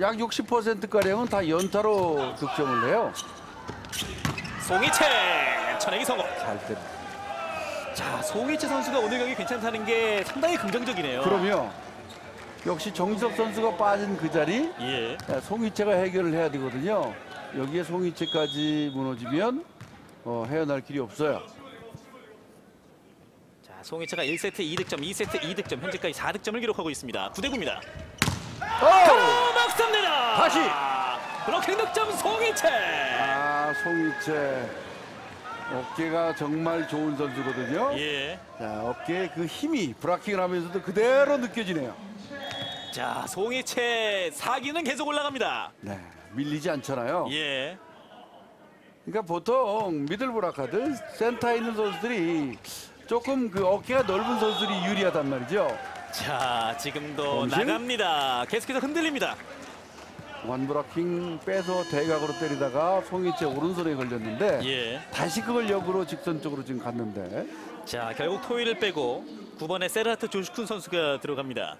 약 60%가량은 다 연타로 득점을 해요. 송이채 천행이 성공. 잘 때. 자, 송이채 선수가 오늘 경기 괜찮다는 게 상당히 긍정적이네요. 그럼요. 역시 정지석 선수가 빠진 그 자리 예. 야, 송이채가 해결을 해야 되거든요. 여기에 송이채까지 무너지면 어, 헤어날 길이 없어요. 자, 송이채가 1세트 2득점, 2세트 2득점, 현재까지 4득점을 기록하고 있습니다. 9대 9입니다. 오! 다시! 블로킹 득점 송이채. 아, 송이채 어깨가 정말 좋은 선수거든요. 예. 자, 어깨에 그 힘이 브라킹을 하면서도 그대로 느껴지네요. 자, 송이채 사기는 계속 올라갑니다. 네, 밀리지 않잖아요. 예. 그러니까 보통 미들 브라카들 센터에 있는 선수들이 조금 그 어깨가 넓은 선수들이 유리하단 말이죠. 자, 지금도 범실? 나갑니다. 계속해서 흔들립니다. 원브라킹 빼서 대각으로 때리다가 송이채 오른손에 걸렸는데 예. 다시 그걸 역으로 직선 쪽으로 지금 갔는데 자, 결국 토이를 빼고 9번에 세라트 조슈쿤 선수가 들어갑니다.